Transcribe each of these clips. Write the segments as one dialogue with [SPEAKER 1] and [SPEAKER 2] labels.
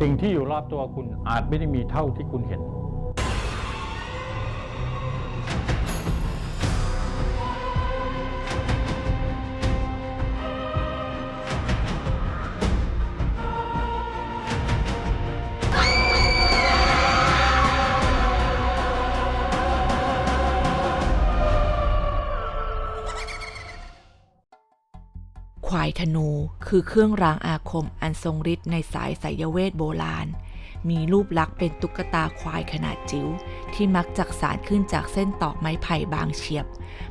[SPEAKER 1] สิ่งที่อยู่รอบตัวคุณอาจไม่ได้มีเท่าที่คุณเห็น
[SPEAKER 2] คือเครื่องรางอาคมอันทรงฤทธิ์ในสายไสยเวทโบราณ มีรูปลักษณ์เป็นตุ๊กตาควายขนาดจิ๋วที่มักจักสานขึ้นจากเส้นตอกไม้ไผ่บางเฉียบ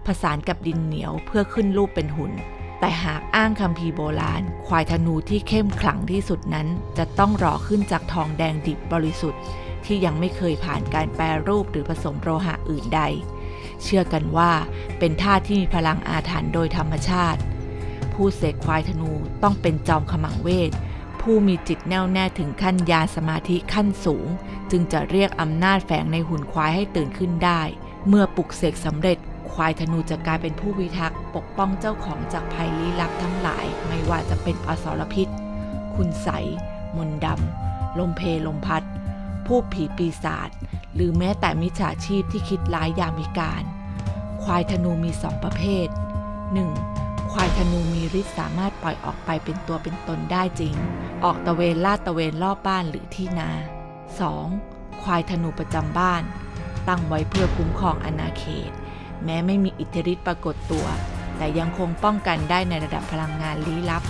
[SPEAKER 2] ผสานกับดินเหนียวเพื่อขึ้นรูปเป็นหุ่น แต่หากอ้างคำพีโบราณ ควายธนูที่เข้มขลังที่สุดนั้น จะต้องรอขึ้นจากทองแดงดิบบริสุทธิ์ ที่ยังไม่เคยผ่านการแปรรูปหรือผสมโลหะอื่นใด เชื่อกันว่าเป็นท่าตุที่มีพลังอาถรรพ์โดยธรรมชาติ ผู้เสกควายธนูต้องเป็นจอมขมังเวท ผู้มีจิตแน่วแน่ถึงขั้นญาสมาธิขั้นสูง จึงจะเรียกอำนาจแฝงในหุ่นควายให้ตื่นขึ้นได้ เมื่อปลุกเสกสำเร็จ ควายธนูจะกลายเป็นผู้พิทักษ์ปกป้องเจ้าของจากภัยลี้ลับทั้งหลาย ไม่ว่าจะเป็นอสรพิษ คุณใสมนดำลมเพลมพัด ผู้ผีปีศาจหรือแม้แต่มิจฉาชีพที่คิดร้ายยามิการ ควายธนูมีสองประเภท 1. ควายธนูมีฤทธิ์สามารถปล่อยออกไปเป็นตัวเป็นตนได้จริง ออกตะเวนลาดตะเวนรอบบ้านหรือที่นา 2. ควายธนูประจำบ้าน ตั้งไว้เพื่อคุ้มครองอาณาเขต แม้ไม่มีอิทธิฤทธิ์ปรากฏตัว แต่ยังคงป้องกันได้ในระดับพลังงานลี้ลับ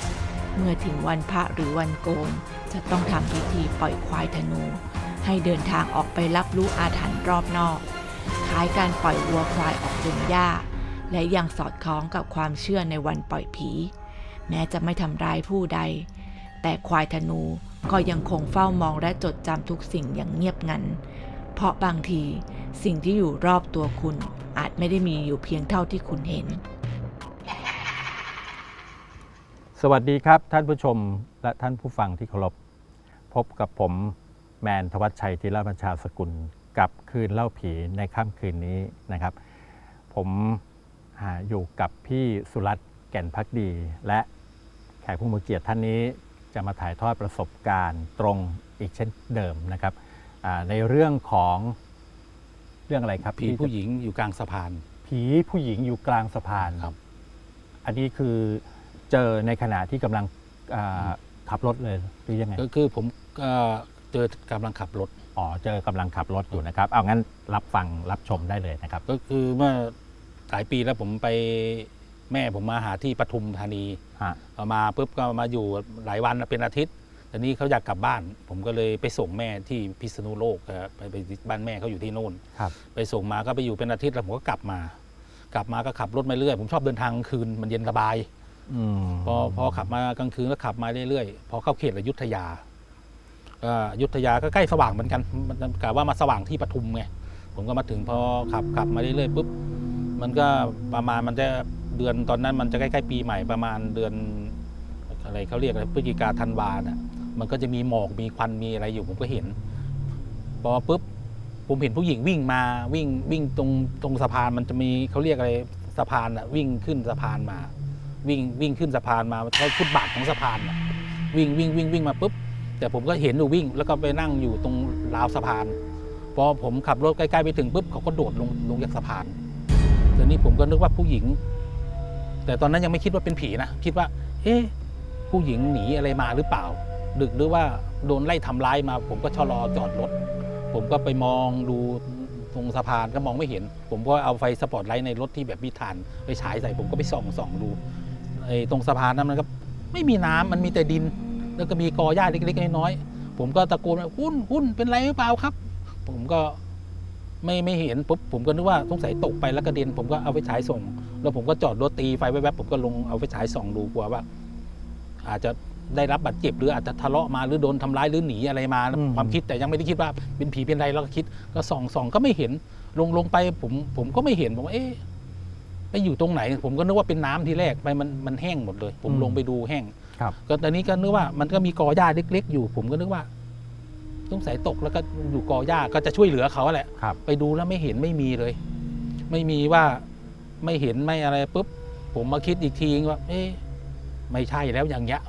[SPEAKER 2] เมื่อถึงวันพระหรือวันโกน จะต้องทำพิธีปล่อยควายธนู ให้เดินทางออกไปรับรู้อาถรรพ์รอบนอก คล้ายการปล่อยวัวควายออกดงหญ้า และยังสอดคล้องกับความเชื่อในวันปล่อยผี แม้จะไม่ทำร้ายผู้ใด แต่ควายธนูก็ยังคงเฝ้ามองและจดจำทุกสิ่งอย่างเงียบงัน เพราะบางทีสิ่งที่อยู่รอบตัวคุณอาจไม่ได้มีอยู่เพียงเท่าที่คุณเห็น
[SPEAKER 1] สวัสดีครับท่านผู้ชมและท่านผู้ฟังที่เคารพ พบกับผมแมนทวัชชัยธีรบัญชาสกุล กับคืนเล่าผีในค่ำคืนนี้นะครับ ผม อ่าอยู่กับพี่สุรัตน์แก่นพักดี และแขกผู้มีเกียรติท่านนี้จะมาถ่ายทอดประสบการณ์ตรงอีกเช่นเดิมนะครับอ่าในเรื่องของเรื่องอะไรครับ
[SPEAKER 3] ผี
[SPEAKER 1] ที่จะ
[SPEAKER 3] ผู้หญิงอยู่กลางสะพาน
[SPEAKER 1] ผีผู้หญิงอยู่กลางสะพาน
[SPEAKER 3] ครับ
[SPEAKER 1] อันนี้คือเจอในขณะที่กำลังอ่าขับรถเลยหรือยังไง
[SPEAKER 3] ก็คือผมก็เจอกำลังขับรถ
[SPEAKER 1] อ๋อเจอกำลังขับรถอยู่นะครับ เอางั้นรับฟังรับชมได้เลยนะครับ
[SPEAKER 3] ก็คือเมื่อ หลายปีแล้วผมไปแม่ผมมาหาที่ปทุมธานี
[SPEAKER 1] ฮะ
[SPEAKER 3] เอามาปุ๊บก็มาอยู่หลายวันเป็นอาทิตย์แต่นี้เขาอยากกลับบ้าน ผมก็เลยไปส่งแม่ที่พิษณุโลกครับไปไปบ้านแม่เขาอยู่ที่โน่น
[SPEAKER 1] ครับ
[SPEAKER 3] ไปส่งมาก็ไปอยู่เป็นอาทิตย์แล้วผมก็กลับมา กลับมาก็ขับรถมาเรื่อยผมชอบเดินทางกลางคืนมันเย็นสบาย
[SPEAKER 1] อืม
[SPEAKER 3] พอพอขับมากลางคืนก็ขับมาเรื่อยๆพอเข้าเขตอยุธยาก็อยุธยาก็ใกล้สว่างเหมือนกันมันกะว่ามาสว่างที่ปทุมไงผมก็มาถึงพอขับขับมาเรื่อยๆปุ๊บ มันก็ประมาณมันจะเดือนตอนนั้นมันจะใกล้ๆปีใหม่ประมาณเดือนอะไรเขาเรียกอะไรพฤศจิกาธันวาน่ะมันก็จะมีหมอกมีควันมีอะไรอยู่ผมก็เห็นพอปุ๊บผมเห็นผู้หญิงวิ่งมาวิ่งวิ่งตรงตรงสะพานมันจะมีเขาเรียกอะไรสะพานอะวิ่งขึ้นสะพานมา วิ่งวิ่งขึ้นสะพานมาใช้ฟุตบาทของสะพานน่ะวิ่งวิ่งวิ่งวิ่งมาปุ๊บแต่ผมก็เห็นอยู่วิ่ง แล้วก็ไปนั่งอยู่ตรงราวสะพานพอผมขับรถใกล้ๆไปถึงปุ๊บเขาก็โดดลงลงจากสะพาน ตอนนี้ผมก็นึกว่าผู้หญิง แต่ตอนนั้นยังไม่คิดว่าเป็นผีนะ คิดว่า เอ๊ะผู้หญิงหนีอะไรมาหรือเปล่า ดึกหรือว่าโดนไล่ทำร้ายมา ผมก็ชะลอจอดรถ ผมก็ไปมองดูตรงสะพานก็มองไม่เห็น ผมก็เอาไฟสปอตไลท์ในรถที่แบบมีถ่านไปฉายใส่ผมก็ไปส่องส่องดูไอ้ตรงสะพานนั้นมันก็ไม่มีน้ำมันมีแต่ดิน แล้วก็มีกอหญ้าเล็กๆน้อยๆผมก็ตะโกนว่าหุ้นหุ้นเป็นไรหรือเปล่าครับ ผมก็ ไม่ไม่เห็นปุ๊บผมก็นึกว่าสงสัยตกไปแล้วกระเด็นผมก็เอาไปฉายส่องแล้วผมก็จอดรถตีไฟแวบๆผมก็ลงเอาไปฉายส่องดูกลัวว่า อาจจะได้รับบาดเจ็บหรืออาจจะทะเลาะมาหรือโดนทำร้ายหรือหนีอะไรมา
[SPEAKER 1] อืม
[SPEAKER 3] ความคิดแต่ยังไม่ได้คิดว่าเป็นผีเป็นอะไรเราก็คิดก็ส่องส่องก็ไม่เห็นลงลงไปผมผมก็ไม่เห็นผมว่าเอ๊ะไปอยู่ตรงไหน ผมก็นึกว่าเป็นน้ำที่แรกไปมันมันแห้งหมดเลย ผมลงไปดูแห้ง
[SPEAKER 1] ครับ
[SPEAKER 3] ก็ตอนนี้ก็นึกว่ามันก็มีกอหญ้าเล็ก ๆ อยู่ ผมก็นึกว่า สงสัยตกแล้วก็อยู่กอหญ้าก็จะช่วยเหลือเขาแหละ
[SPEAKER 1] ครับ
[SPEAKER 3] ไปดูแล้วไม่เห็นไม่มีเลย ไม่มีว่าไม่เห็นไม่อะไรปุ๊บ ผมมาคิดอีกทีว่า เอ๊ะไม่ใช่แล้วอย่างเงี้ย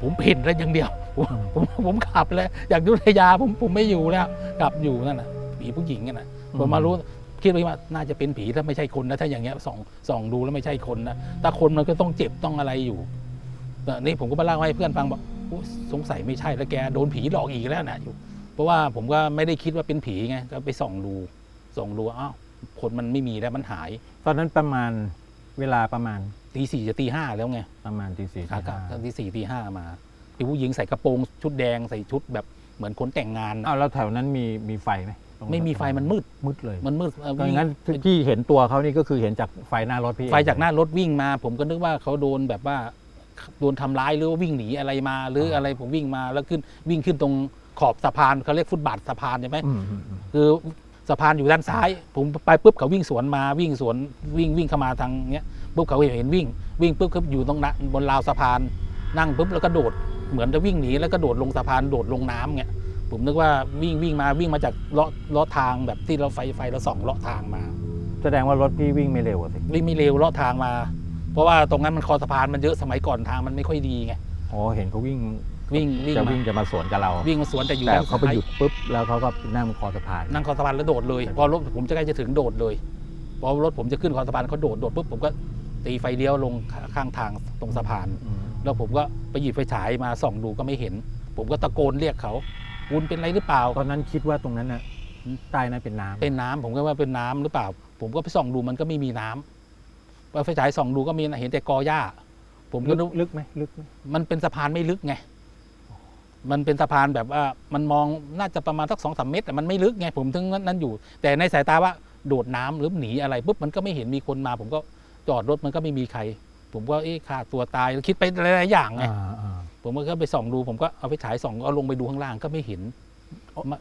[SPEAKER 3] ผผมเห็นแล้วอย่างเดียว ผมผมผมขับแล้วอยากยุทธยาผมผมไม่อยู่แล้วกลับอยู่นั่นน่ะผีผู้หญิงกันนะผมมารู้คิดว่าน่าจะเป็นผีถ้าไม่ใช่คนนะถ้าอย่างเงี้ยส่องส่องดูแล้วไม่ใช่คนนะถ้าคนมันก็ต้องเจ็บต้องอะไรอยู่แต่นี่ผมก็มาเล่าให้เพื่อนฟังบอกอุ๊ยสงสัยไม่ใช่แล้วแกโดนผีหลอกอีกแล้วนะอยู่เพ ราะว่าผมก็ไม่ได้คิดว่าเป็นผีไงก็ไปส่องดูส่องดูอ้าวคนมันไม่มีแล้วมันหาย
[SPEAKER 1] ตอนนั้นประมาณเวลาประมาณ
[SPEAKER 3] ตีสี่จะตีห้าแล้วไง
[SPEAKER 1] ประมาณตีสี่
[SPEAKER 3] ขากลับ
[SPEAKER 1] ตีห้า
[SPEAKER 3] ตีสี่ตีห้ามาพี่ผู้หญิงใส่กระโปรงชุดแดงใส่ชุดแบบเหมือนคนแต่งงานน่ะ
[SPEAKER 1] อ้าวแล้วแถวนั้นมีมีไฟไหมตรง
[SPEAKER 3] ไม่มีไฟมันมืด
[SPEAKER 1] มืดเลย
[SPEAKER 3] มันมืดเอ่อ
[SPEAKER 1] ก็งั้นที่ที่เห็นตัวเขานี่ก็คือเห็นจากไฟหน้ารถพี่
[SPEAKER 3] ไฟจากหน้ารถวิ่งมา ผมก็นึกว่าเขาโดนแบบว่าโดนทำร้ายหรือว่าวิ่งหนีอะไรมา หรืออะไรผมวิ่งมาแล้วขึ้นวิ่งขึ้นตรง ขอบสะพานเขาเรียกฟุตบาทสะพานใช่ไหม
[SPEAKER 1] อืมอืมอืม
[SPEAKER 3] คือสะพานอยู่ด้านซ้าย ผมไปปุ๊บเขาวิ่งสวนมาวิ่งสวนวิ่งวิ่งเข้ามาทางเนี้ยปุ๊บเขาเห็นวิ่ง วิ่งปุ๊บเขาอยู่ตรงนั้นบนราวสะพาน นั่งปุ๊บแล้วก็โดดเหมือนจะวิ่งหนีแล้วก็โดดลงสะพานโดดลงน้ำเงี้ยผมนึกว่าวิ่งวิ่งมาวิ่งมาจากเลาะเลาะทางแบบที่เราไฟไฟเราส่องเลาะทางมา
[SPEAKER 1] แสดงว่ารถพี่วิ่งไม่เร็วอะสิ
[SPEAKER 3] วิ่งไม่เร็วเลาะทางมา เพราะว่าตรงนั้นมันคอสะพานมันเยอะสมัยก่อนทางมันไม่ค่อยดีไง
[SPEAKER 1] อ๋อเห็นเขาวิ่ง
[SPEAKER 3] วิ่งวิ่ง
[SPEAKER 1] จะ
[SPEAKER 3] มา
[SPEAKER 1] วิ่งจะมาสวนกับเรา
[SPEAKER 3] วิ่งมาสวนแต่อยู่
[SPEAKER 1] แต่
[SPEAKER 3] ด้าน
[SPEAKER 1] เขาไป
[SPEAKER 3] ซ้าย
[SPEAKER 1] หยุดปุ๊บแล้วเขาก็นั่งบนคอสะพาน
[SPEAKER 3] นั่งคอสะพานแล้วโดดเลย พอรถผมจะใกล้จะถึงโดดเลยพอรถผมจะขึ้นคอสะพานเขาโดดโดดปุ๊บผมก็ตีไฟเลี้ยวลงข้างทางตรงสะพาน
[SPEAKER 1] อืม
[SPEAKER 3] แล้วผมก็ไปหยิบไฟฉายมาส่องดูก็ไม่เห็น ผมก็ตะโกนเรียกเขาคุณเป็นไรหรือเปล่า
[SPEAKER 1] ตอนนั้นคิดว่าตรงนั้นน่ะ
[SPEAKER 3] อืม
[SPEAKER 1] ใต้นั้นเป็นน้ำ
[SPEAKER 3] เป็นน้ำผมก็ว่าเป็นน้ำหรือเปล่า ผมก็ไปส่องดูมันก็ไม่มีน้ำพอไฟฉายส่องดูก็มีเห็นแต่กอหญ้า ผมก็
[SPEAKER 1] ลึ
[SPEAKER 3] นึ
[SPEAKER 1] ก
[SPEAKER 3] ก
[SPEAKER 1] ลึกไหมลึกไหม
[SPEAKER 3] มันเป็นสะพานไม่ลึกไง มันเป็นสะพานแบบว่ามันมองน่าจะประมาณสักสองสามเมตรแต่มันไม่ลึกไงผมถึงนั้นอยู่ แต่ในสายตาว่าโดดน้ำหรือหนีอะไรปุ๊บมันก็ไม่เห็นมีคนมา ผมก็จอดรถมันก็ไม่มีใคร ผมก็เอ๊ะฆ่าตัวตายคิดไปหลายๆอย่างไง
[SPEAKER 1] อ่าอ่า
[SPEAKER 3] ผมก็ไปส่องดูผมก็เอาไปฉายส่องเอาลงไปดูข้างล่างก็ไม่เห็น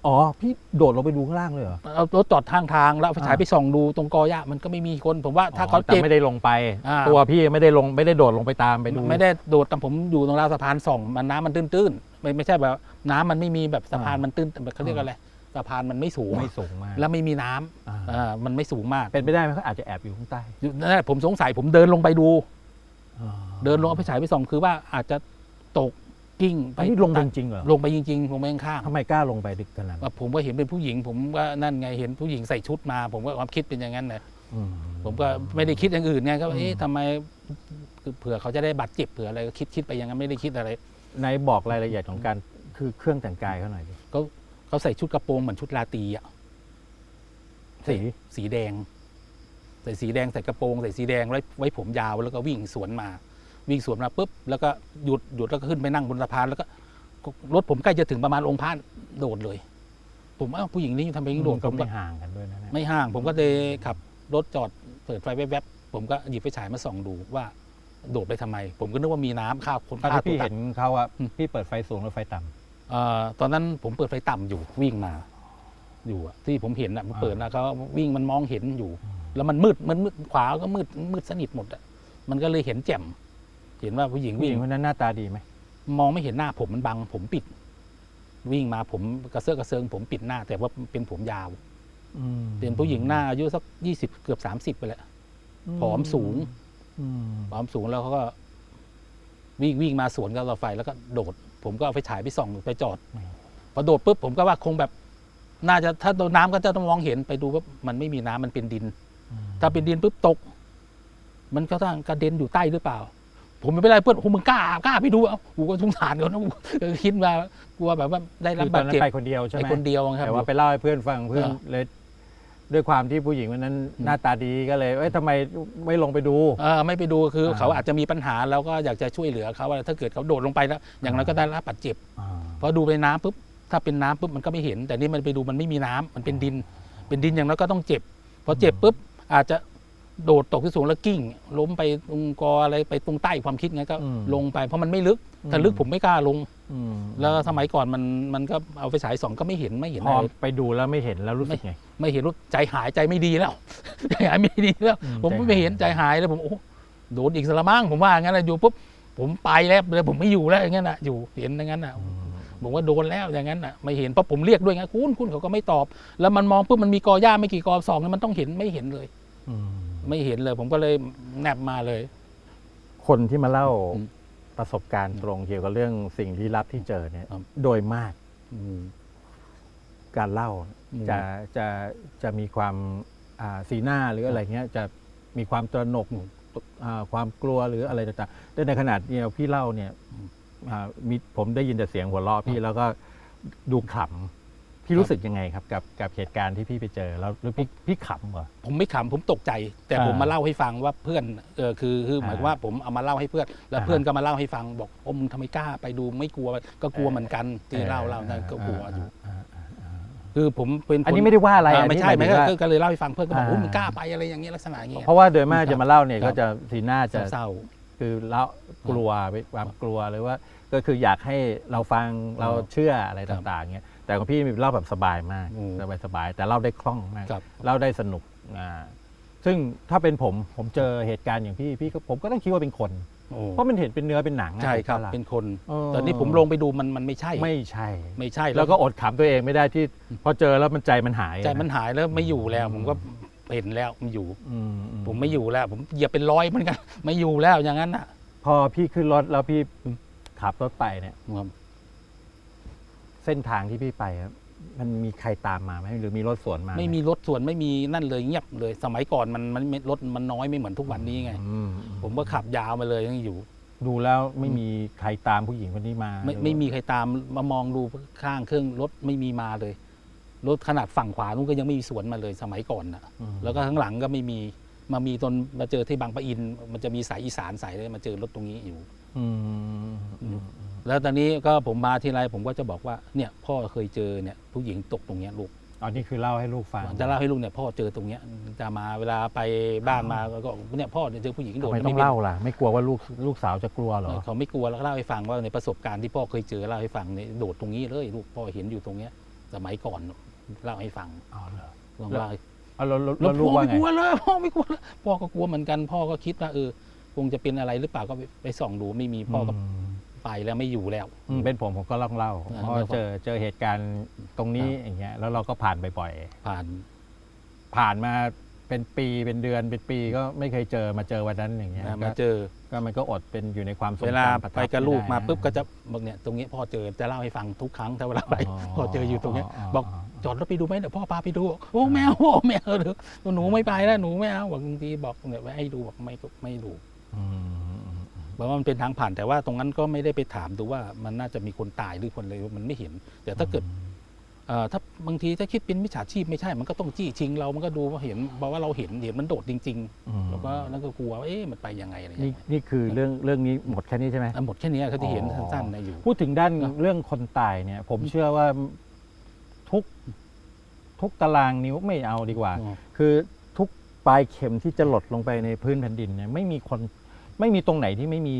[SPEAKER 1] อ๋อ พี่โดดลงไปดูข้างล่างเลยเหรอ
[SPEAKER 3] เอารถจอดทางทางแล้วเอาไฟฉาย
[SPEAKER 1] อ่า
[SPEAKER 3] ไปส่องดูตรงกอหญ้ามันก็ไม่มีคนผมว่าถ้าเขา
[SPEAKER 1] อ๋อแต่
[SPEAKER 3] เจ็บ
[SPEAKER 1] ไม่ได้ลงไป
[SPEAKER 3] อ่า
[SPEAKER 1] ตัวพี่ไม่ได้ลงไม่ได้โดดลงไปตามไปดู
[SPEAKER 3] ไม่ได้โดดแต่ผมอยู่ตรงราวสะพานส่องมันน้ำมันตื้นๆไม่ไม่ใช่แบบน้ำมันไม่มีแบบสะพานมันตื้นแบบเขาเรียกอะไรสะพานมันไม่สูง
[SPEAKER 1] ไม่สูงมาก
[SPEAKER 3] แล้วไม่มีน้ำ
[SPEAKER 1] อ่า
[SPEAKER 3] อ่ามันไม่สูงมาก
[SPEAKER 1] เป็นไปได้ไหมเขาอาจจะแอบอยู่ข้างใต้
[SPEAKER 3] อยู่นั่นแหละผมสงสัยผมเดินลงไปดู
[SPEAKER 1] อ๋อ
[SPEAKER 3] เดินลงเอาไปฉายไปส่องคือว่าอาจจะตก กิ้งไป
[SPEAKER 1] อันนี้ลงไปจริงๆเหรอ
[SPEAKER 3] ลงไปจริง ๆ ลงไปข้าง
[SPEAKER 1] ทำไมกล้าลงไปดึกขนาดนั้น
[SPEAKER 3] ๆผมก็เห็นเป็นผู้หญิง ผมก็นั่นไงเห็นผู้หญิงใส่ชุดมา ผมก็ความคิดเป็นอย่างนั้นนะ
[SPEAKER 1] อืม
[SPEAKER 3] ผมก็ไม่ได้คิดอย่างอื่นไงก็เอ๊ะ
[SPEAKER 1] อืม
[SPEAKER 3] ทำไมคือเผื่อเขาจะได้บาดเจ็บเผื่ออะไรก็คิดคิดไปอย่างนั้นไม่ได้คิดอะไร
[SPEAKER 1] ในบอกรายละเอียดของการคือเครื่องแต่งกายเขาหน่อยดิ
[SPEAKER 3] เขาใส่ชุดกระโปรงเหมือนชุดราตรีอะ
[SPEAKER 1] สี
[SPEAKER 3] สีแดง ใส่สีแดงใส่กระโปรงใส่สีแดงไว้ไว้ผมยาวแล้วก็วิ่งสวนมา วิ่งสวนมาปุ๊บแล้วก็หยุดหยุดแล้วก็ขึ้นไปนั่งบนสะพานแล้วก็รถผมใกล้จะถึงประมาณองค์พระโดดเลย ผมเอ้าผู้หญิงนี้ทำไมถึงโดด
[SPEAKER 1] ก็
[SPEAKER 3] ผมก็
[SPEAKER 1] ไม่ห่างกันด้วยนะเนี่ย
[SPEAKER 3] ไม่ห่าง ผมก็เลยขับรถจอดเปิดไฟแวบๆผมก็หยิบไฟฉายมาส่องดูว่าโดดไปทำไม ผมก็นึกว่ามีน้ำฆ่าคน
[SPEAKER 1] ตอน
[SPEAKER 3] ฆ่า
[SPEAKER 1] ที่
[SPEAKER 3] ตัว
[SPEAKER 1] พี่
[SPEAKER 3] ตา
[SPEAKER 1] เห็
[SPEAKER 3] ย
[SPEAKER 1] นเขาอะ
[SPEAKER 3] อืม
[SPEAKER 1] พี่เปิดไฟสูงหรือไฟต่ำ
[SPEAKER 3] เอ่อตอนนั้นผมเปิดไฟต่ำอยู่วิ่งมา อยู่อะที่ผมเห็นอะผมเปิดแล้วเขาวิ่งมันมองเห็นอยู่ แล้วมันมืดมันมืดขวาก็มืดมืดสนิทหมดอะมันก็เลยเห็นแจ่ม เห็นว่าผู้หญิง
[SPEAKER 1] ผู้ห
[SPEAKER 3] วิ่
[SPEAKER 1] ญิ
[SPEAKER 3] ง
[SPEAKER 1] งคนนั้นหน้าตาดีไหม
[SPEAKER 3] มองไม่เห็นหน้าผมมันบัง ผมปิด วิ่งมาผมกระเซาะกระเซิง ผมปิดหน้า แต่ว่าเป็นผมยาวเป็นผู้หญิงหน้าอายุสักยี่สิบเกือบสามสิบไปแล้วผอมสูง
[SPEAKER 1] อืม
[SPEAKER 3] ผอมสูงแล้วเขาก็วิ่งวิ่งมาสวนกับเราไฟแล้วก็โดด ผมก็เอาไฟฉายไปส่องไปจอดพอโดดปุ๊บผมก็ว่าคงแบบ น่าจะถ้าโดนน้ำก็จะต้องมองเห็นไปดูว่ามันไม่มีน้ำมันเป็นดิน ถ้าเป็นดินปุ๊บตก มันก็ต้องกระเด็นอยู่ใต้หรือเปล่า ผมไม่เป็นไรเพื่อนโอ้มึงกล้ากล้าไปดูเอ้ากูก็สงสารเขานะกูก็คิดว่ากลัวแบบว่าได้รั
[SPEAKER 1] คื
[SPEAKER 3] บ
[SPEAKER 1] อต
[SPEAKER 3] บา
[SPEAKER 1] อน
[SPEAKER 3] ด
[SPEAKER 1] นั้น
[SPEAKER 3] เจ็บ
[SPEAKER 1] ไปคนเดียวใช่
[SPEAKER 3] ไอ้
[SPEAKER 1] ไหม
[SPEAKER 3] คนเดียวครับ
[SPEAKER 1] แต่ว่าไปเล่าให้เพื่อนฟังเพื่อน
[SPEAKER 3] เออ
[SPEAKER 1] เลยด้วยความที่ผู้หญิงคนนั้น
[SPEAKER 3] อืม
[SPEAKER 1] หน้าตาดีก็เลยเอ้ยทำไมไม่ลงไปดู
[SPEAKER 3] เออไม่ไปดูคือ
[SPEAKER 1] อ่า
[SPEAKER 3] เขาอาจจะมีปัญหาแล้วก็อยากจะช่วยเหลือเขาว่าถ้าเกิดเขาโดดลงไปแล้ว อย่างนั้นก็ได้รับบาดเจ็บ
[SPEAKER 1] อ่า
[SPEAKER 3] พอดูในน้ำปุ๊บถ้าเป็นน้ำปุ๊บมันก็ไม่เห็น แต่นี่มันไปดูมันไม่มีน้ำมันเป็นดิน เป็นดินอย่างนั้นก็ต้องเจ็บพอเจ็บปุ๊บอาจจะ โดดตกที่สูงแล้วกิ้ง ล้มไปตรงกออะไรไปตรงใต้ความคิดงั้นก็
[SPEAKER 1] อืม
[SPEAKER 3] ลงไป เพราะมันไม่ลึกถ้าลึกผมไม่กล้าลง
[SPEAKER 1] อืม
[SPEAKER 3] แล้วสมัยก่อนมันมันก็เอาไฟฉายส่องก็ไม่เห็นไม่เห็น
[SPEAKER 1] พอ
[SPEAKER 3] อะไร
[SPEAKER 1] ไปดูแล้วไม่เห็นแล้วรู้สึกไง
[SPEAKER 3] ไม่เห็นรู้ใจหายใจไม่ดีแล้วใจหายไม่ดีแล้ว
[SPEAKER 1] อืม
[SPEAKER 3] ผม
[SPEAKER 1] ใจหาย
[SPEAKER 3] ไม่เห็นใจหายแล้วผมโอ้โดนอีกสละมั่งผมว่างั้นนะอยู่ปุ๊บผมไปแล้วเลยผมไม่อยู่แล้วอย่างนั้นนะอยู่เห็นอย่างนั้นนะ
[SPEAKER 1] อืม
[SPEAKER 3] ผมว่าโดนแล้วอย่างนั้นน่ะไม่เห็นเพราะผมเรียกด้วยไงคุณคุณเขาก็ไม่ตอบ แล้วมันมองปุ๊บมันมีกอหญ้าไม่กี่กอสองเนี่ยมันต้องเห็นไม่เห็นเลย
[SPEAKER 1] อืม
[SPEAKER 3] ไม่เห็นเลย ผมก็เลยแนบมาเลย
[SPEAKER 1] คนที่มาเล่า
[SPEAKER 3] อืม
[SPEAKER 1] ตประสบการณ์ตรงเกี่ยวกับเรื่องสิ่งลี้ลับที่เจอเนี่ย
[SPEAKER 3] ครับ
[SPEAKER 1] โดยมาก
[SPEAKER 3] อืม
[SPEAKER 1] การเล่า
[SPEAKER 3] อืม
[SPEAKER 1] จะจะจะมีความอ่าสีหน้าหรืออะไรเงี้ย จะมีความตระหนกอ่าความกลัวหรืออะไรต่างๆแต่ในขนาดเดียวพี่เล่าเนี่ยอ่ามีผมได้ยินแต่เสียงหัวเราะพี่แล้วก็ดูขำ พี่รู้สึกยังไงครับกับกับเหตุการณ์ที่พี่ไปเจอแล้วหรือพี่พี่ขำเหรอ
[SPEAKER 3] ผมไม่ขำผมตกใจ แต่
[SPEAKER 1] อ่า
[SPEAKER 3] ผมมาเล่าให้ฟังว่าเพื่อนเออคือคือหมายความว่าผมเอามาเล่าให้เพื่อน แล้ว
[SPEAKER 1] อ่า
[SPEAKER 3] เพื่อนก็มาเล่าให้ฟังบอกโอ้มึงทำไมกล้าไปดูไม่กลัวก็กลัวเหมือนกันที่เล่าเล่านั่นก็กลัวอยู่า
[SPEAKER 1] อ่าอ่า
[SPEAKER 3] คือผมเป็นค
[SPEAKER 1] อันนี้ไม่ได้ว่าอะไร
[SPEAKER 3] อ่า
[SPEAKER 1] อัน
[SPEAKER 3] ไม่
[SPEAKER 1] นี้
[SPEAKER 3] ใช่
[SPEAKER 1] หาย
[SPEAKER 3] ไม่
[SPEAKER 1] ถึง
[SPEAKER 3] ใช่
[SPEAKER 1] ว่า
[SPEAKER 3] ก็ก็เลยเล่าให้ฟังเพื่อนก็บอก
[SPEAKER 1] อ่า
[SPEAKER 3] โอ้มึงกล้าไปอะไรอย่างเงี้ยลักษณะอย่างเงี้ย
[SPEAKER 1] เพราะว่าโดยมากจะมาเล่าเนี่ย
[SPEAKER 3] ครับ
[SPEAKER 1] ก็จะสีหน้าจะ
[SPEAKER 3] เศร้า
[SPEAKER 1] คือเล่ากลัวความกลัวหรือว่า ก็คืออยากให้เราฟังเราเชื่ออะไร
[SPEAKER 3] ครับ
[SPEAKER 1] ต่างๆเงี้ย แต่ของพี่มีเล่าแบบสบายมาก
[SPEAKER 3] อืม
[SPEAKER 1] สบายสบายๆแต่เล่าได้คล่องมาก
[SPEAKER 3] ครับ
[SPEAKER 1] เล่าได้สนุกอ่าซึ่งถ้าเป็นผมผมเจอเหตุการณ์อย่างพี่พี่ก็ผมก็ต้องคิดว่าเป็นคน
[SPEAKER 3] โอ้
[SPEAKER 1] เพราะมันเห็นเป็นเนื้อเป็นหนังอะ
[SPEAKER 3] ใช่ครับ
[SPEAKER 1] ถูกปะล่ะ
[SPEAKER 3] เป็นคน
[SPEAKER 1] เออ
[SPEAKER 3] ตอนนี้ผมลงไปดูมันมันไม่ใช่
[SPEAKER 1] ไม่ใช่
[SPEAKER 3] ไม่ใช่
[SPEAKER 1] แล้วก็อดขำตัวเองไม่ได้ที่ พอเจอแล้วมันใจมันหาย
[SPEAKER 3] ใจมัน
[SPEAKER 1] อะะ
[SPEAKER 3] หายแล้วไม่อยู่แล้ว ผมก็เห็นแล้วมันอยู่
[SPEAKER 1] อือื
[SPEAKER 3] ผมไม่อยู่แล้ว ผมเหยียบเป็นร้อยเหมือนกัน ไม่อยู่แล้วอย่างนั้นน่ะ
[SPEAKER 1] พอพี่ขึ้นรถแล้วพี่ขับรถไปเนี่ย
[SPEAKER 3] ครับ
[SPEAKER 1] เส้นทางที่พี่ไปครับมันมีใครตามมาไหมหรือมีรถสวนมาห
[SPEAKER 3] ไม่มีรถส่วนไม่มีนั่นเลยเงียบเลย สมัยก่อนมันมันมันรถมันน้อยไม่เหมือนทุกวันนี้ไง
[SPEAKER 1] อื
[SPEAKER 3] ผมก็ขับยาวมาเลยยังอยู่
[SPEAKER 1] ดูแล้วไม่มีใครตามผู้หญิงคนนี้มา
[SPEAKER 3] ไม่
[SPEAKER 1] หรือว่า
[SPEAKER 3] ไม่มีใครตามมามองดูข้างเครื่องรถไม่มีมาเลย รถขนาดฝั่งขวานู้นก็ยังไม่มีสวนมาเลยสมัยก่อนน่ะ
[SPEAKER 1] อืม
[SPEAKER 3] แล้วก็ข้างหลังก็ไม่มีมามีตอนมาเจอที่บางปะอิน มันจะมีสายอีสานสายเลยมาเจอรถตรงนี้อยู่
[SPEAKER 1] อืม
[SPEAKER 3] แล้วตอนนี้ก็ผมมาทีไรผมก็จะบอกว่าเนี่ยพ่อเคยเจอเนี่ยผู้หญิงตกตรงเนี้ยลูก
[SPEAKER 1] อันนี้คือเล่าให้ลูกฟัง
[SPEAKER 3] จะเล่าให้ลูกเนี่ยพ่อเจอตรงเนี้ยจะมาเวลาไปบ้านมาก็เนี่ยพ่อเนี่ยเจอผู้หญิงโด
[SPEAKER 1] ทำ
[SPEAKER 3] ด
[SPEAKER 1] ไม
[SPEAKER 3] แล้ว
[SPEAKER 1] ต้อง
[SPEAKER 3] เป็น
[SPEAKER 1] เล่าล่ะไม่กลัวว่าลูกลูกสาวจะกลัวเหรอ
[SPEAKER 3] เออเขาไม่กลัวแล้วก็เล่าให้ฟังว่าในประสบการณ์ที่พ่อเคยเจอเล่าให้ฟังเนี่ยโดดตรงนี้เลยลูกพ่อเห็นอยู่ตรงเนี้ยสมัยก่อนเล่าให้ฟัง
[SPEAKER 1] อ๋อเหรอ
[SPEAKER 3] ลอง
[SPEAKER 1] แล้ว
[SPEAKER 3] เล่าให้
[SPEAKER 1] เอาแล้วแล้ว
[SPEAKER 3] แล้
[SPEAKER 1] แล้ววลู
[SPEAKER 3] พ่
[SPEAKER 1] ก
[SPEAKER 3] อ
[SPEAKER 1] ว่า
[SPEAKER 3] ไม่
[SPEAKER 1] ไง
[SPEAKER 3] กลัวเลยพ่อไม่กลัวเลยพ่อก็กลัวเหมือนกันพ่อก็คิดว่าเออคงจะเป็นอะไรหรือเปล่าก็ไปไปส่องดูไม่มีพ่อก็
[SPEAKER 1] ม
[SPEAKER 3] ไปแล้วไม่อยู่แล้ว
[SPEAKER 1] อืมเป็นผมผมก็เล่าเล่า
[SPEAKER 3] อ่า
[SPEAKER 1] เพราะว่าเจอเจอเหตุการณ์ตรงนี้
[SPEAKER 3] ครับ
[SPEAKER 1] อย่างเงี้ยแล้วเราก็ผ่านบ่อย
[SPEAKER 3] ผ่าน
[SPEAKER 1] ๆผ่านมาเป็นปีเป็นเดือนเป็นปีก็ไม่เคยเจอมาเจอวันนั้นอย่างเงี้ย
[SPEAKER 3] นะ
[SPEAKER 1] ก็
[SPEAKER 3] มาเจอ
[SPEAKER 1] ก็มันก็อดเป็นอยู่ในความทรง
[SPEAKER 3] เวลา
[SPEAKER 1] จำประทับ
[SPEAKER 3] ไปกับลูกมา
[SPEAKER 1] ไได้
[SPEAKER 3] ปุ๊บก็จะบอกเนี่ยตรงนี้พ่อเจอจะเล่าให้ฟังทุกครั้งถ้าเวลาไป
[SPEAKER 1] อ๋อ
[SPEAKER 3] พ่อเจออยู่ตรงเนี้ย
[SPEAKER 1] อ๋อ
[SPEAKER 3] บอก
[SPEAKER 1] อ๋อ
[SPEAKER 3] จอดรถไปดูไหมเดี๋ยวพ่อพาไปดูโอ้แมวโอ้แมวเดี๋ยวหนูไม่ไปแล้วหนูไม่เอาบอกบางทีบอกเนี่ยไว้ให้ดูบอกไม่ก็ไม่ดู
[SPEAKER 1] อื ม
[SPEAKER 3] บอกว่ามันเป็นทางผ่านแต่ว่าตรงนั้นก็ไม่ได้ไปถามดูว่ามันน่าจะมีคนตายหรือคนอะไรมันไม่เห็น แต่ถ้าเกิดเอ่อถ้าบางทีถ้าคิดเป็นมิจฉาชีพไม่ใช่มันก็ต้องจี้ชิงเรามันก็ดูว่าเห็นบอกว่าเราเห็นเห็นมันโดดจริง
[SPEAKER 1] อืม
[SPEAKER 3] ๆแล้วก็นั่นก็กลัวว่าเอ๊ะมันไปยังไงอะไรอย่าง
[SPEAKER 1] นี่
[SPEAKER 3] เงี้ย
[SPEAKER 1] นี่คือเรื่องเรื่องนี้หมดแค่นี้ใช่ไหม
[SPEAKER 3] อะหมดแค่นี้เขาที่เห็น
[SPEAKER 1] อ๋อ
[SPEAKER 3] สั้นๆนะอยู่
[SPEAKER 1] พูดถึงด้าน
[SPEAKER 3] เนอะ
[SPEAKER 1] เรื่องคนตายเนี่ย ผมเชื่อว่าทุกทุกตารางนิ้วไม่เอาดีกว่า
[SPEAKER 3] อ๋อ
[SPEAKER 1] คือทุกปลายเข็มที่จะหลดลงไปในพื้นแผ่นดินเนี่ยไม่มีคน ไม่มีตรงไหนที่ไม่มี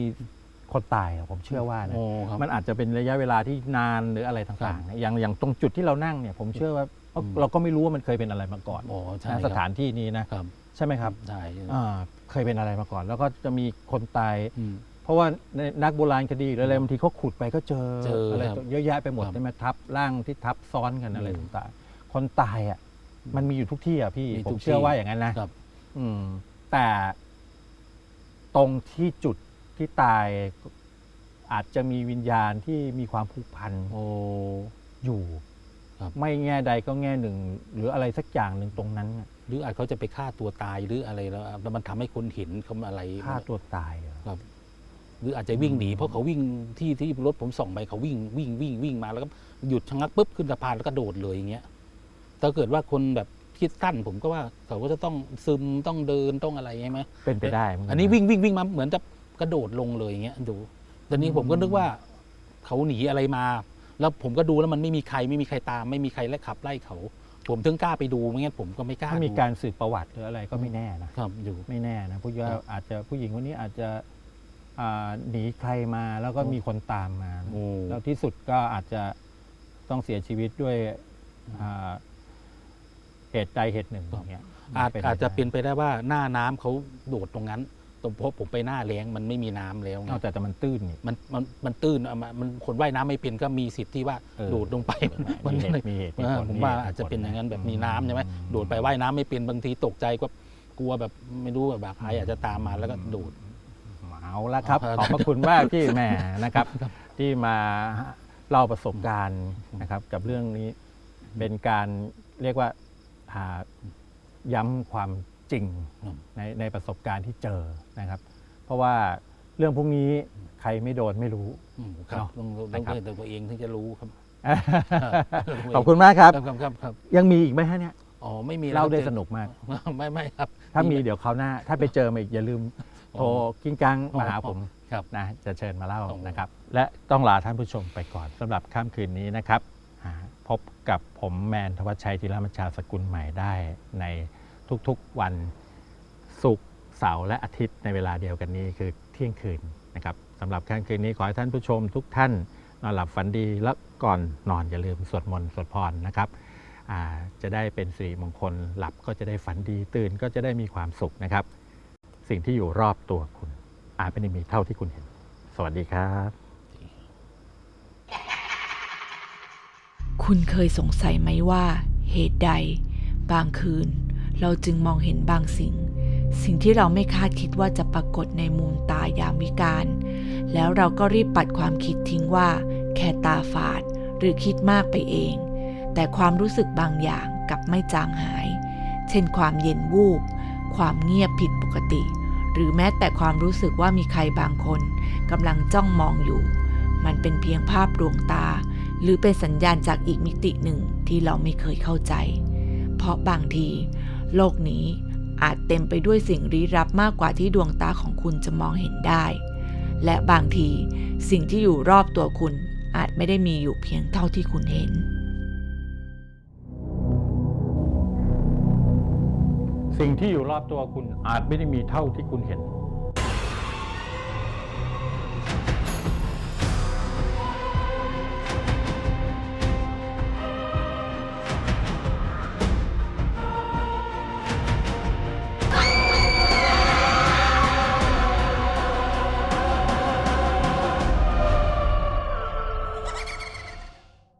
[SPEAKER 1] คนตายอะผมเชื่อว่านะ
[SPEAKER 3] โอ้ครับ
[SPEAKER 1] มันอาจจะเป็นระยะเวลาที่นานหรืออะไรต่างๆเนี่ยอย่างอย่างตรงจุดที่เรานั่งเนี่ยผมเชื่อว่า
[SPEAKER 3] อืม
[SPEAKER 1] เราก็ไม่รู้ว่ามันเคยเป็นอะไรมาก่อน
[SPEAKER 3] โอ้ใช่
[SPEAKER 1] นะ
[SPEAKER 3] ค
[SPEAKER 1] ส
[SPEAKER 3] รับ
[SPEAKER 1] ถานที่นี้นะ ครับใช่ไหมครับ
[SPEAKER 3] ใช่
[SPEAKER 1] อ่าเคยเป็นอะไรมาก่อน แล้วก็จะมีคนตาย
[SPEAKER 3] อืม
[SPEAKER 1] เพราะว่าในนักโบราณคดีหรืออะไรบางทีเขาขุดไปก็เจอ
[SPEAKER 3] เจออ
[SPEAKER 1] อะไร
[SPEAKER 3] ครับ
[SPEAKER 1] เยอะแยะไปหมด
[SPEAKER 3] ครับ
[SPEAKER 1] ใช่ไหมทับร่างที่ทับซ้อนกันอะไร
[SPEAKER 3] อืม
[SPEAKER 1] ต่างๆคนตายอะมันมีอยู่ทุกที่อะพี่
[SPEAKER 3] มี
[SPEAKER 1] ผ
[SPEAKER 3] ทุ
[SPEAKER 1] ม
[SPEAKER 3] ก
[SPEAKER 1] เชื่อ
[SPEAKER 3] ที่
[SPEAKER 1] ว่าอย่างนั้นนะครับ อืมแต่ ตรงที่จุดที่ตายอาจจะมีวิญญาณที่มีความผูกพัน
[SPEAKER 3] โอ้
[SPEAKER 1] อยู่
[SPEAKER 3] ครับ
[SPEAKER 1] ไม่แง่ใดก็แง่หนึ่ง หรืออะไรสักอย่างหนึ่งตรงนั้นน่ะ
[SPEAKER 3] หรืออาจเขาจะไปฆ่าตัวตายหรืออะไรแล้วแล้วมันทำให้คนเห็นเขาอะไร
[SPEAKER 1] ฆ่าตัวตายเหรอ
[SPEAKER 3] หรืออาจจะวิ่งหนีเพราะเขาวิ่งที่ที่รถผมส่องไปเขาวิ่งวิ่งวิ่งวิ่งมาแล้วก็หยุดชะงักปุ๊บขึ้นสะพานแล้วก็โดดเลยอย่างเงี้ยถ้าเกิดว่าคนแบบ คิดสั้น ผมก็ว่าเขาก็จะต้องซึมต้องเดินต้องอะไรใช่ไหม
[SPEAKER 1] เป็นไปได้เหมืกั
[SPEAKER 3] อันนี้วิ่งวิ่งวิ่งมาเหมือนจะกระโดดลงเลยอย่างเงี้ยดูตอนนี้ผมก็นึกว่าเขาหนีอะไรมา แล้วผมก็ดูแล้วมันไม่มีใครไม่มีใครตาม ไม่มีใครไล่ขับไล่เขา ผมถึงกล้าไปดูไม่งั้นผมก็ไม่กล้า
[SPEAKER 1] ถ้ามี
[SPEAKER 3] ดู
[SPEAKER 1] การสืบประวัติหรืออะไรก็ไม่แน่นะ
[SPEAKER 3] ครับอยู่
[SPEAKER 1] ไม่แน่นะผู้หญิง
[SPEAKER 3] ครับ
[SPEAKER 1] อาจจะผู้หญิงคนนี้อาจจะอ่าหนีใครมาแล้วก็มีคนตามมา
[SPEAKER 3] โอ้
[SPEAKER 1] แล้วที่สุดก็อาจจะต้องเสียชีวิตด้วยอ่า เหตุใดเหตุหนึ่งอย่างเงี้ย
[SPEAKER 3] อาจ
[SPEAKER 1] ไปได้
[SPEAKER 3] อาจจะเป็นไปได้ว่าหน้าน้ำเขาโดดตรงนั้นตรงเพราะผมไปหน้าแรงมันไม่มีน้ำแล้วไง
[SPEAKER 1] เอาแต่แต่มันตื้นนี่
[SPEAKER 3] มันมันมันตื้นเอามามันคนว่ายน้ำไม่เป็นก็มีสิทธิ์ที่ว่า
[SPEAKER 1] เออ
[SPEAKER 3] โดดลงไปมัน
[SPEAKER 1] มีเหตุ
[SPEAKER 3] เลย
[SPEAKER 1] มีเหตุ
[SPEAKER 3] เออ
[SPEAKER 1] ผล
[SPEAKER 3] ผม
[SPEAKER 1] มี
[SPEAKER 3] ว่า
[SPEAKER 1] เหตุ
[SPEAKER 3] อาจจะเป็นอย่างนั้นแบบ
[SPEAKER 1] ผล
[SPEAKER 3] มีน้ำใช่ไหม
[SPEAKER 1] อื
[SPEAKER 3] โดดไปว่ายน้ำไม่เป็นบางทีตกใจก็กลัวแบบไม่รู้แบบบาใครอาจจะตามมาแล้วก็โดด
[SPEAKER 1] มาเอาละครับ
[SPEAKER 3] ครับ
[SPEAKER 1] ขอบพระคุณมากที่แหมนะครับ ที่มาเล่าประสบการณ์นะครับ กับเรื่องนี้เป็นการเรียกว่าอ่า ย้ำความจริง
[SPEAKER 3] อืม
[SPEAKER 1] ในในประสบการณ์ที่เจอนะครับ เพราะว่าเรื่องพวกนี้ใครไม่โดนไม่รู้
[SPEAKER 3] อืมครับ
[SPEAKER 1] เนอะ
[SPEAKER 3] ต้องต้อง
[SPEAKER 1] นะครับ
[SPEAKER 3] เห็นตัวเองถึงจะรู้ครับ
[SPEAKER 1] ขอบคุณมากครับ
[SPEAKER 3] ครับครับครับ
[SPEAKER 1] ยังมีอีกไหมฮะเนี่ย
[SPEAKER 3] อ๋อไม่มี
[SPEAKER 1] เล่าได้
[SPEAKER 3] แว
[SPEAKER 1] สนุกมาก
[SPEAKER 3] ไม่ไม่ครับ
[SPEAKER 1] ถ้ามีเดี๋ยวคราวหน้า ถ้าไปเจอมาอีกอย่าลืมโทรกิ้งกังมาหาผม
[SPEAKER 3] ครับ
[SPEAKER 1] นะจะเชิญมาเล่า
[SPEAKER 3] อ๋อ
[SPEAKER 1] นะครับ และต้องลาท่านผู้ชมไปก่อนสำหรับค่ำคืนนี้นะครับอ่า พบกับผมแมนทวัชชัยธีรมัญชาสกุลใหม่ได้ในทุกๆวันศุกร์เสาร์และอาทิตย์ในเวลาเดียวกันนี้คือเที่ยงคืนนะครับสำหรับค่ำคืนนี้ขอให้ท่านผู้ชมทุกท่านนอนหลับฝันดีและก่อนนอนอย่าลืมสวดมนต์สวดพรนะครับจะได้เป็นสิริมงคลหลับก็จะได้ฝันดีตื่นก็จะได้มีความสุขนะครับ สิ่งที่อยู่รอบตัวคุณอาจไม่ได้มีเท่าที่คุณเห็น สวัสดีครับ
[SPEAKER 2] คุณเคยสงสัยไหมว่าเหตุใด บางคืน เราจึงมองเห็นบางสิ่ง สิ่งที่เราไม่คาดคิดว่าจะปรากฏในมุมตายามวิการ แล้วเราก็รีบปัดความคิดทิ้งว่า แค่ตาฝาด หรือคิดมากไปเอง แต่ความรู้สึกบางอย่างกลับไม่จางหาย เช่นความเย็นวูบ ความเงียบผิดปกติ หรือแม้แต่ความรู้สึกว่ามีใครบางคนกำลังจ้องมองอยู่ มันเป็นเพียงภาพดวงตา หรือเป็นสัญญาณจากอีกมิติหนึ่งที่เราไม่เคยเข้าใจ เพราะบางที โลกนี้อาจเต็มไปด้วยสิ่งลี้ลับมากกว่าที่ดวงตาของคุณจะมองเห็นได้ และบางทีสิ่งที่อยู่รอบตัวคุณอาจไม่ได้มีอยู่เพียงเท่าที่คุณเห็น
[SPEAKER 1] สิ่งที่อยู่รอบตัวคุณอาจไม่ได้มีเท่าที่คุณเห็น